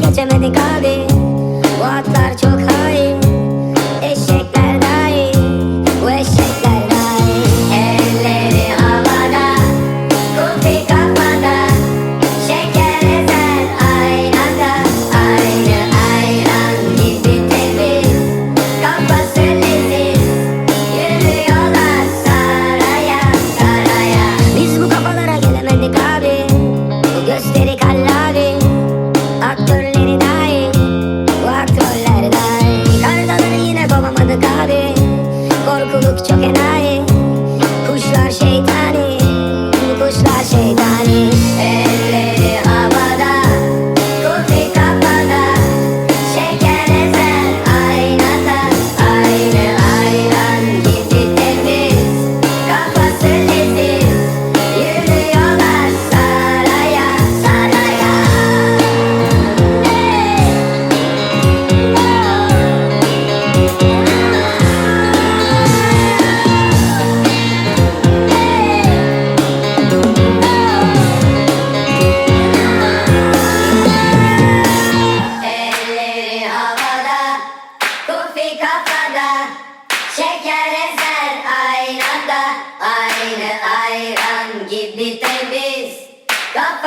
geçemedik abi Bu atlar çok Aktörleri dahi Bu aktörler dahi yine kovamadık abi Korkuluk çok enayi. Kuşlar şeytani Kuşlar şeytani.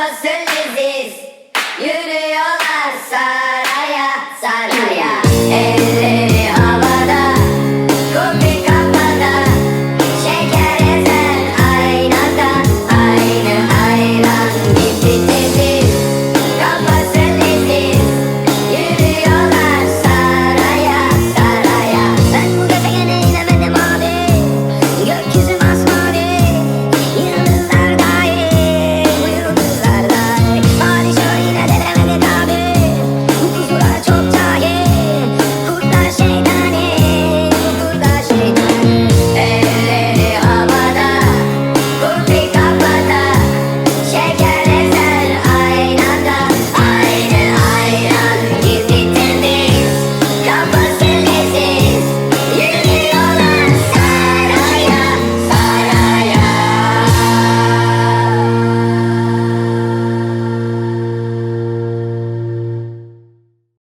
Kafası leziz Yürüyorlar